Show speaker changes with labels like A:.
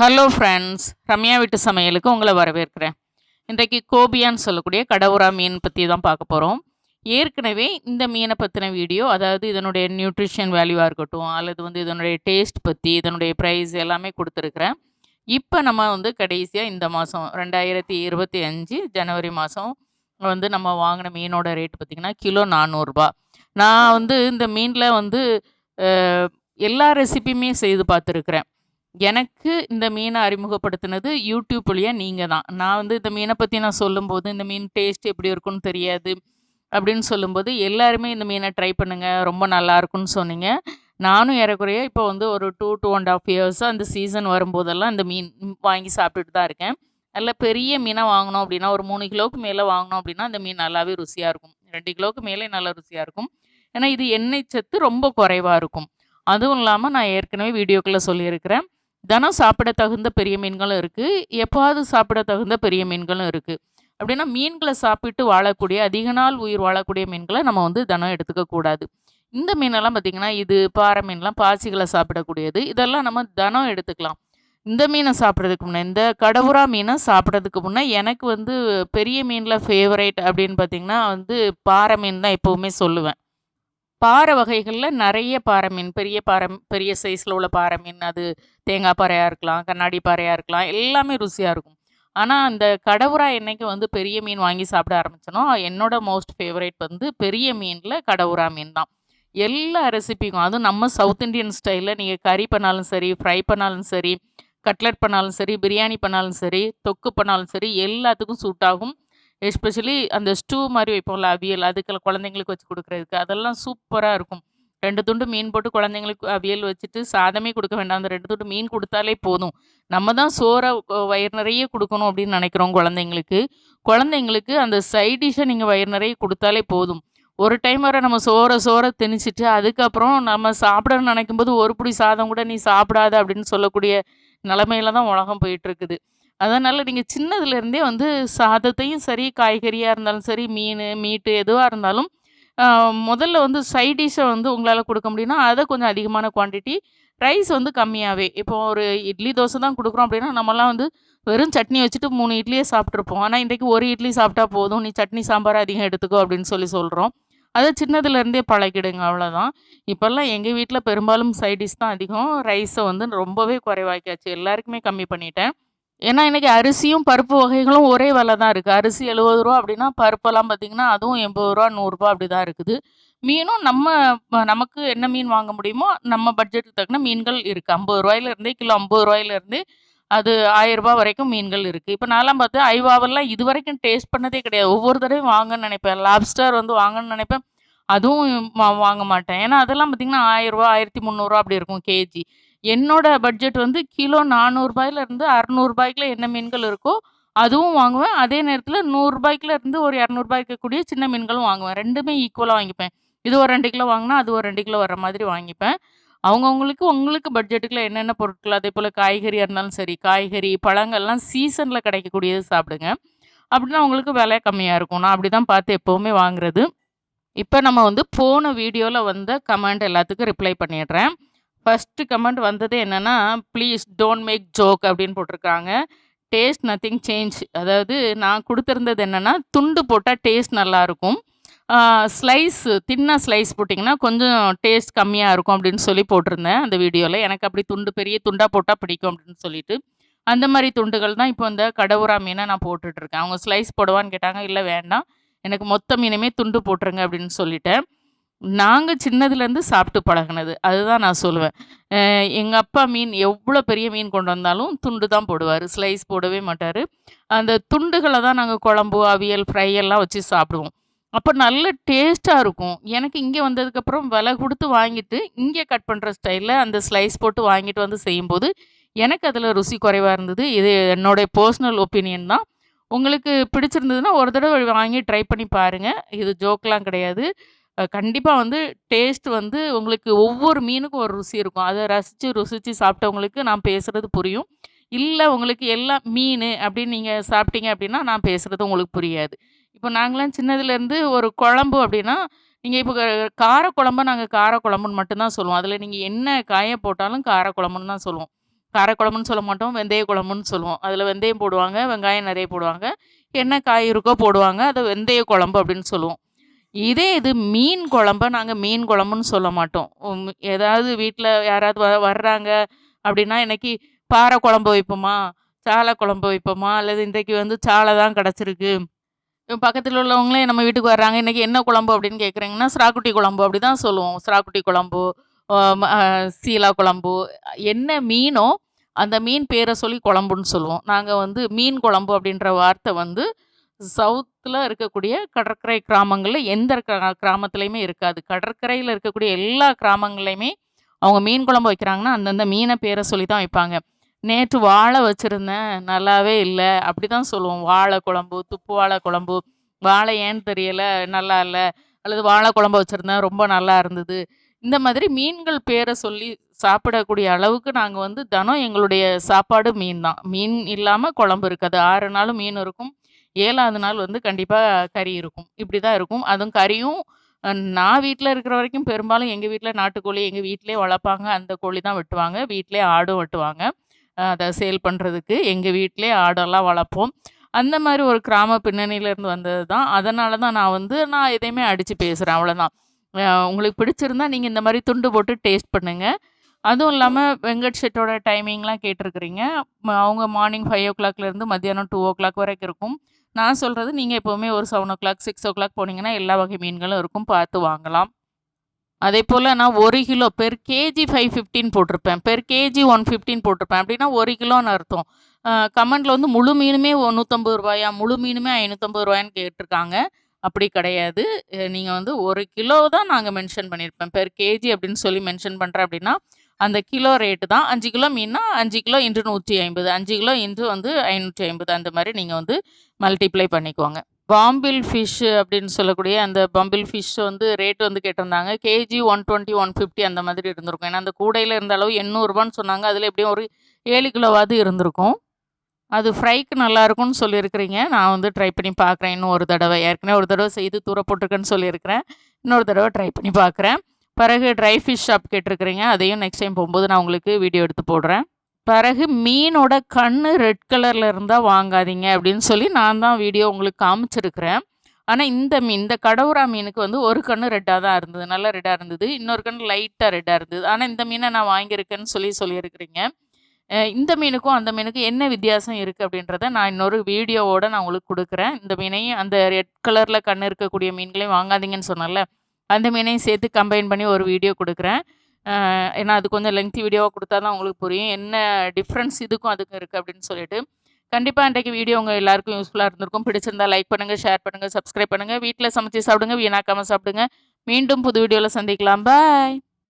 A: Hello friends Ramya வீட்டு சமையலுக்கு உங்களை வரவேற்கிறேன். இன்றைக்கு கோபியான்னு சொல்லக்கூடிய கடவுரா மீன் பற்றி தான் பார்க்க போகிறோம் ஏற்கனவே இந்த மீனை பற்றின வீடியோ அதாவது இதனுடைய நியூட்ரிஷன் வேல்யூவாக இருக்கட்டும் அல்லது வந்து இதனுடைய டேஸ்ட் பற்றி இதனுடைய ப்ரைஸ் எல்லாமே கொடுத்துருக்குறேன். இப்போ நம்ம வந்து கடைசியாக இந்த மாதம் ரெண்டாயிரத்தி இருபத்தி அஞ்சு ஜனவரி மாதம் வந்து நம்ம வாங்கின மீனோட ரேட் பார்த்திங்கன்னா கிலோ நானூறுரூபா நான் வந்து இந்த மீனில் வந்து எல்லா ரெசிப்பியுமே செய்து பார்த்துருக்குறேன். எனக்கு இந்த மீனை அறிமுகப்படுத்தினது யூடியூப் வழியாக நீங்கள் தான். நான் வந்து இந்த மீனை பற்றி நான் சொல்லும்போது இந்த மீன் டேஸ்ட் எப்படி இருக்குன்னு தெரியாது அப்படின்னு சொல்லும்போது எல்லாருமே இந்த மீனை ட்ரை பண்ணுங்கள் ரொம்ப நல்லா இருக்குன்னு சொன்னீங்க. நானும் ஏறக்குறைய இப்போ வந்து ஒரு டூ டூ அண்ட் ஆஃப் இயர்ஸாக அந்த சீசன் வரும்போதெல்லாம் இந்த மீன் வாங்கி சாப்பிட்டுட்டு தான் இருக்கேன். நல்ல பெரிய மீனாக வாங்கினோம் அப்படின்னா ஒரு மூணு கிலோவுக்கு மேலே வாங்கினோம் அப்படின்னா அந்த மீன் நல்லாவே ருசியாக இருக்கும். ரெண்டு கிலோவுக்கு மேலே நல்லா ருசியாக இருக்கும். ஏன்னா இது எண்ணெய் சத்து ரொம்ப குறைவாக இருக்கும். அதுவும் இல்லாமல் நான் ஏற்கனவே வீடியோக்குள்ளே சொல்லியிருக்கிறேன். தினம் சாப்பிட தகுந்த பெரிய மீன்களும் இருக்குது எப்போவாது சாப்பிட தகுந்த பெரிய மீன்களும் இருக்குது அப்படின்னா மீன்களை சாப்பிட்டு வாழக்கூடிய அதிக நாள் உயிர் வாழக்கூடிய மீன்களை நம்ம வந்து தினம் எடுத்துக்கக்கூடாது இந்த மீனெல்லாம் பார்த்திங்கன்னா இது பாறை மீன்லாம் பாசிகளை சாப்பிடக்கூடியது. இதெல்லாம் நம்ம தினம் எடுத்துக்கலாம். இந்த மீனை சாப்பிட்றதுக்கு முன்னே இந்த கடவுரா மீனை சாப்பிட்றதுக்கு முன்னே எனக்கு வந்து பெரிய மீனில் ஃபேவரேட் அப்படின்னு பார்த்திங்கன்னா வந்து பாறை மீன் தான் எப்போவுமே சொல்லுவேன். பாறை வகைகளில் நிறைய பாறை மீன் பெரிய பாறை பெரிய சைஸில் உள்ள பாறை மீன் அது தேங்காய் பாறையாக இருக்கலாம் கண்ணாடி பாறையாக இருக்கலாம் எல்லாமே ருசியாக இருக்கும். ஆனால் அந்த கடவுரா என்னைக்கு வந்து பெரிய மீன் வாங்கி சாப்பிட ஆரம்பிச்சனோ என்னோட மோஸ்ட் ஃபேவரேட் வந்து பெரிய மீனில் கடவுரா மீன் தான். எல்லா ரெசிபிக்கும் அதுவும் நம்ம சவுத் இந்தியன் ஸ்டைலில் நீங்கள் கறி பண்ணாலும் சரி ஃப்ரை பண்ணாலும் சரி கட்லட் பண்ணாலும் சரி பிரியாணி பண்ணாலும் சரி தொக்கு பண்ணாலும் சரி எல்லாத்துக்கும் சூட் ஆகும். எஸ்பெஷலி அந்த ஸ்டூ மாதிரி வைப்போம்ல அவியல் அதுக்கெல்லாம் குழந்தைங்களுக்கு வச்சு கொடுக்குறதுக்கு அதெல்லாம் சூப்பராக இருக்கும். ரெண்டு துண்டு மீன் போட்டு குழந்தைங்களுக்கு அவியல் வச்சுட்டு சாதமே கொடுக்க வேண்டாம். அந்த ரெண்டு துண்டு மீன் கொடுத்தாலே போதும். நம்ம தான் சோறை வயிறு நிறைய கொடுக்கணும் அப்படின்னு நினைக்கிறோம் குழந்தைங்களுக்கு. குழந்தைங்களுக்கு அந்த சைட் டிஷ்ஷை நீங்கள் வயிறு நிறைய கொடுத்தாலே போதும். ஒரு டைம் வர நம்ம சோறை சோற திணிச்சிட்டு அதுக்கப்புறம் நம்ம சாப்பிடணும்னு நினைக்கும் போது ஒரு புடி சாதம் கூட நீ சாப்பிடாத அப்படின்னு சொல்லக்கூடிய நிலமையில தான் உலகம் போயிட்டு இருக்குது. அதனால் நீங்கள் சின்னதுலேருந்தே வந்து சாதத்தையும் சரி காய்கறியாக இருந்தாலும் சரி மீன் மீட்டு எதுவாக இருந்தாலும் முதல்ல வந்து சைட் டிஷ்ஷை வந்து உங்களால் கொடுக்க முடியும்னா அதை கொஞ்சம் அதிகமான குவான்டிட்டி ரைஸ் வந்து கம்மியாகவே இப்போ ஒரு இட்லி தோசை தான் கொடுக்குறோம் அப்படின்னா நம்மலாம் வந்து வெறும் சட்னி வச்சுட்டு மூணு இட்லியே சாப்பிட்ருப்போம் ஆனால் இன்றைக்கி ஒரு இட்லி சாப்பிட்டா போதும். நீ சட்னி சாம்பார் அதிகம் எடுத்துக்கோ அப்படின்னு சொல்லி சொல்கிறோம் அதை சின்னதுலேருந்தே பழகிடுங்க அவ்வளோதான் இப்போல்லாம் எங்கள் வீட்டில் பெரும்பாலும் சைடிஷ் தான் அதிகம். ரைஸை வந்து ரொம்பவே குறைவாக்கியாச்சு. எல்லாருக்குமே கம்மி பண்ணிட்டேன். ஏன்னா இன்றைக்கி அரிசியும் பருப்பு வகைகளும் ஒரே விலை தான் இருக்குது அரிசி எழுபது ரூபா அப்படின்னா பருப்பெல்லாம் பார்த்திங்கன்னா அதுவும் எண்பது ரூபா நூறுரூபா அப்படி தான் இருக்குது. மீனும் நம்ம நமக்கு என்ன மீன் வாங்க முடியுமோ நம்ம பட்ஜெட்டுக்கு தக்கன மீன்கள் இருக்குது ஐம்பது ரூபாயிலேருந்தே கிலோ ஐம்பது ரூபாயிலேருந்து அது ஆயிரரூபா ரூபாய் வரைக்கும் மீன்கள் இருக்குது இப்போ நான்லாம் பார்த்து ஐவாவெல்லாம் இது வரைக்கும் டேஸ்ட் பண்ணதே கிடையாது. ஒவ்வொரு தடவையும் வாங்கன்னு நினைப்பேன். லாப்ஸ்டர் வந்து வாங்கன்னு நினைப்பேன். அதுவும் வாங்க மாட்டேன். ஏன்னா அதெல்லாம் பார்த்திங்கன்னா ஆயிரரூபா ஆயிரத்தி முந்நூறுரூவா அப்படி இருக்கும் கேஜி. என்னோட பட்ஜெட் வந்து கிலோ நானூறுபாயிலேருந்து அறநூறுபாய்க்குள்ள என்ன மீன்கள் இருக்கோ அதுவும் வாங்குவேன். அதே நேரத்தில் நூறுரூபாய்க்குல இருந்து ஒரு இரநூறுபாய்க்கு இருக்கக்கூடிய சின்ன மீன்களும் வாங்குவேன். ரெண்டுமே ஈக்குவலாக வாங்கிப்பேன். இது ஒரு ரெண்டு கிலோ வாங்கினா அது ஒரு ரெண்டு கிலோ வர மாதிரி வாங்கிப்பேன். அவங்கவுங்களுக்கு உங்களுக்கு பட்ஜெட்டுக்குள்ள என்னென்ன பொருட்கள் அதே போல் காய்கறியாக இருந்தாலும் சரி காய்கறி பழங்கள்லாம் சீசனில் கிடைக்கக்கூடியது சாப்பிடுங்க. அப்படின்னா உங்களுக்கு விலை கம்மியாக இருக்கும். நான் அப்படி தான் பார்த்து எப்போவுமே வாங்குறது. இப்போ நம்ம வந்து போன வீடியோவில் வந்த கமெண்ட் எல்லாத்துக்கும் ரிப்ளை பண்ணிடுறேன். ஃபஸ்ட்டு கமெண்ட் வந்தது என்னென்னா ப்ளீஸ் டோன்ட் மேக் ஜோக் அப்படின்னு போட்டிருக்காங்க. டேஸ்ட் நத்திங் சேஞ்ச் அதாவது நான் கொடுத்துருந்தது என்னென்னா துண்டு போட்டால் டேஸ்ட் நல்லாயிருக்கும் ஸ்லைஸ் தின்னாக ஸ்லைஸ் போட்டிங்கன்னா கொஞ்சம் டேஸ்ட் கம்மியாக இருக்கும் அப்படின்னு சொல்லி போட்டிருந்தேன் அந்த வீடியோவில் எனக்கு அப்படி துண்டு பெரிய துண்டாக போட்டால் பிடிக்கும் அப்படின்னு சொல்லிட்டு. அந்த மாதிரி துண்டுகள் தான் இப்போ இந்த கடவுரா மீனை நான் போட்டுட்ருக்கேன் அவங்க ஸ்லைஸ் போடுவான்னு கேட்டாங்க இல்லை வேண்டாம். எனக்கு மொத்த மீனுமே துண்டு போட்டுருங்க அப்படின்னு சொல்லிட்டேன். நாங்கள் சின்னதுலேருந்து சாப்பிட்டு பழகுனது. அதுதான் நான் சொல்லுவேன். எங்கள் அப்பா மீன் எவ்வளோ பெரிய மீன் கொண்டு வந்தாலும் துண்டு தான் போடுவார். ஸ்லைஸ் போடவே மாட்டார். அந்த துண்டுகளை தான் நாங்கள் குழம்பு அவியல் ஃப்ரை எல்லாம் வச்சு சாப்பிடுவோம். அப்போ நல்ல டேஸ்ட்டாக இருக்கும். எனக்கு இங்கே வந்ததுக்கப்புறம் விலை கொடுத்து வாங்கிட்டு இங்கே கட் பண்ணுற ஸ்டைலில் அந்த ஸ்லைஸ் போட்டு வாங்கிட்டு வந்து செய்யும்போது எனக்கு அதில் ருசி குறைவாக இருந்தது. இது என்னோடைய பர்சனல் ஒப்பீனியன் தான். உங்களுக்கு பிடிச்சிருந்ததுன்னா ஒரு தடவை வாங்கி ட்ரை பண்ணி பாருங்கள் இது ஜோக்கெலாம் கிடையாது. கண்டிப்பாக வந்து டேஸ்ட் வந்து உங்களுக்கு ஒவ்வொரு மீனுக்கும் ஒரு ருசி இருக்கும். அதை ரசித்து ருசித்து சாப்பிட்டவங்களுக்கு நான் பேசுகிறது புரியும். இல்லை உங்களுக்கு எல்லாம் மீன் அப்படின்னு நீங்கள் சாப்பிட்டீங்க அப்படின்னா நான் பேசுகிறது உங்களுக்கு புரியாது. இப்போ நாங்களாம் சின்னதுலேருந்து ஒரு குழம்பு அப்படின்னா நீங்கள் இப்போ காரக்குழம்பை நாங்கள் காரக்குழம்புன்னு மட்டும்தான் சொல்லுவோம். அதில் நீங்கள் என்ன காயை போட்டாலும் காரக்குழம்புன்னு தான் சொல்லுவோம். காரக்குழம்புன்னு சொல்ல மாட்டோம் வெந்தய குழம்புன்னு சொல்லுவோம். அதில் வெந்தயம் போடுவாங்க வெங்காயம் நிறைய போடுவாங்க. என்ன காய் இருக்கோ போடுவாங்க அதை வெந்தய குழம்பு அப்படின்னு சொல்லுவோம். இதே இது மீன் குழம்ப நாங்கள் மீன் குழம்புன்னு சொல்ல மாட்டோம். ஏதாவது வீட்டில் யாராவது வ வர்றாங்க அப்படின்னா இன்னைக்கு பாறை குழம்பு வைப்போமா? சாலை குழம்பு வைப்போமா? அல்லது இன்றைக்கு வந்து சாலை தான் கிடச்சிருக்கு. பக்கத்தில் உள்ளவங்களே நம்ம வீட்டுக்கு வர்றாங்க இன்றைக்கி என்ன குழம்பு? அப்படின்னு கேட்குறீங்கன்னா ஸ்ராக்குட்டி குழம்பு. அப்படி தான் சொல்லுவோம். ஸ்ராக்குட்டி குழம்பு சீலா குழம்பு என்ன மீனோ அந்த மீன் பேரை சொல்லி குழம்புன்னு சொல்லுவோம். நாங்கள் வந்து மீன் குழம்பு அப்படின்ற வார்த்தை வந்து சவுத்தில் இருக்கக்கூடிய கடற்கரை கிராமங்களில் எந்த கிரா- இருக்காது. கடற்கரையில் இருக்கக்கூடிய எல்லா கிராமங்கள்லையுமே அவங்க மீன் குழம்பு வைக்கிறாங்கன்னா அந்தந்த மீனை பேரை சொல்லி தான் வைப்பாங்க. நேற்று வாழை வச்சுருந்தேன் நல்லாவே இல்லை. அப்படி தான் சொல்லுவோம். வாழை குழம்பு துப்பு வாழை குழம்பு. வாழை ஏன்னு தெரியலை நல்லா இல்லை. அல்லது வாழை குழம்பு வச்சுருந்தேன் ரொம்ப நல்லா இருந்தது. இந்த மாதிரி மீன்கள் பேரை சொல்லி சாப்பிடக்கூடிய அளவுக்கு நாங்கள் வந்து தினம் எங்களுடைய சாப்பாடு மீன் தான். மீன் இல்லாமல் குழம்பு இருக்காது. ஆறு நாளும் மீன் இருக்கும். ஏழாவது நாள் வந்து கண்டிப்பாக கறி இருக்கும். இப்படி தான் இருக்கும். அதுவும் கறியும் நான் வீட்டில் இருக்கிற வரைக்கும் பெரும்பாலும் எங்கள் வீட்டில் நாட்டுக்கோழி எங்கள் வீட்டிலே வளர்ப்பாங்க. அந்த கோழி தான் வெட்டுவாங்க. வீட்டிலே ஆடும் வெட்டுவாங்க. அதை சேல் பண்ணுறதுக்கு எங்கள் வீட்டிலே ஆடெல்லாம் வளர்ப்போம். அந்த மாதிரி ஒரு கிராம பின்னணியிலேருந்து வந்தது தான். அதனால தான் நான் வந்து நான் எதையுமே அடித்து பேசுகிறேன் அவ்வளோதான் உங்களுக்கு பிடிச்சிருந்தா நீங்கள் இந்த மாதிரி துண்டு போட்டு டேஸ்ட் பண்ணுங்கள் அதுவும் இல்லாமல் வெங்கட் ஷெட்டோட டைமிங்லாம் கேட்டிருக்கிறீங்க. அவங்க மார்னிங் ஃபைவ் ஓ கிளாக்லேருந்து மத்தியானம் டூ ஓ கிளாக் வரைக்கும் இருக்கும். நான் சொல்கிறது நீங்கள் எப்போவுமே ஒரு seven o'clock six o'clock போனீங்கன்னா எல்லா வகை மீன்களும் இருக்கும் பார்த்து வாங்கலாம். அதே போல் நான் ஒரு kilo per KG five fifteen போட்டிருப்பேன். பெர் கேஜி ஒன் ஃபிஃப்டின் போட்டிருப்பேன். அப்படின்னா ஒரு கிலோன்னு அர்த்தம். கமெண்டில் வந்து முழு மீனுமே நூற்றம்பது ரூபாயா முழு மீனுமே ஐநூற்றம்பது ரூபாயான்னு கேட்டிருக்காங்க. அப்படி கிடையாது. நீங்கள் வந்து ஒரு கிலோ தான் நாங்கள் மென்ஷன் பண்ணியிருப்பேன். பெர் கேஜி அப்படின்னு சொல்லி மென்ஷன் பண்ணுறேன் அப்படின்னா அந்த கிலோ ரேட்டு தான். அஞ்சு கிலோ மீன்னா அஞ்சு கிலோ இன்ட்டு நூற்றி ஐம்பது. அஞ்சு கிலோ இன்ட்டு வந்து ஐநூற்றி ஐம்பது. அந்த மாதிரி நீங்கள் வந்து மல்டிப்ளை பண்ணிக்கோங்க. பாம்பில் ஃபிஷ் அப்படின்னு சொல்லக்கூடிய அந்த பாம்பில் ஃபிஷ் வந்து ரேட் வந்து கேட்டிருந்தாங்க. KG one twenty one fifty அந்த மாதிரி இருந்திருக்கும். ஏன்னா அந்த கூடையில் இருந்த அளவு எண்ணூறுபான்னு சொன்னாங்க. அதில் எப்படியும் ஒரு ஏழு கிலோவாவது இருந்திருக்கும். அது ஃப்ரைக்கு நல்லா இருக்கும்னு சொல்லியிருக்கிறீங்க. நான் வந்து ட்ரை பண்ணி பார்க்குறேன் இன்னும் ஒரு தடவை. ஏற்கனவே ஒரு தடவை செய்து தூர போட்டிருக்கேன்னு சொல்லியிருக்கிறேன். இன்னொரு தடவை ட்ரை பண்ணி பார்க்குறேன் பிறகு ட்ரை ஃபிஷ் ஷாப் கேட்டிருக்கிறீங்க அதையும் நெக்ஸ்ட் டைம் போகும்போது நான் உங்களுக்கு வீடியோ எடுத்து போடுறேன். பிறகு மீனோட கண் ரெட் கலரில் இருந்தால் வாங்காதீங்க அப்படின்னு சொல்லி நான் தான் வீடியோ உங்களுக்கு காமிச்சிருக்கிறேன். ஆனால் இந்த மீன் இந்த கடவுரா மீனுக்கு வந்து ஒரு கண் ரெட்டாக தான் இருந்தது. நல்லா ரெட்டாக இருந்தது. இன்னொரு கண் லைட்டாக ரெட்டாக இருந்தது. ஆனால் இந்த மீனை நான் வாங்கியிருக்கேன்னு சொல்லி சொல்லியிருக்கிறீங்க. இந்த மீனுக்கும் அந்த மீனுக்கும் என்ன வித்தியாசம் இருக்குது அப்படின்றத நான் இன்னொரு வீடியோவோட நான் உங்களுக்கு கொடுக்குறேன். இந்த மீனையும் அந்த ரெட் கலரில் கண் இருக்கக்கூடிய மீன்களையும் வாங்காதீங்கன்னு சொன்னேன்ல. அந்த மீனையும் சேர்த்து கம்பைன் பண்ணி ஒரு வீடியோ கொடுக்குறேன். ஏன்னா அது கொஞ்சம் லெங்க்தி வீடியோவாக கொடுத்தா தான் உங்களுக்கு புரியும். என்ன டிஃப்ரென்ஸ் இதுக்கும் அதுக்கும் இருக்குது அப்படின்னு சொல்லிட்டு. கண்டிப்பாக இன்றைக்கு வீடியோ உங்கள் எல்லாருக்கும் யூஸ்ஃபுல்லாக இருந்திருக்கும். பிடிச்சிருந்தா லைக் பண்ணுங்கள் ஷேர் பண்ணுங்கள் சப்ஸ்கிரைப் பண்ணுங்கள் வீட்டில் சமைச்சு சாப்பிடுங்க வீணாக்காமல் சாப்பிடுங்க. மீண்டும் புது வீடியோவில் சந்திக்கலாம். பாய்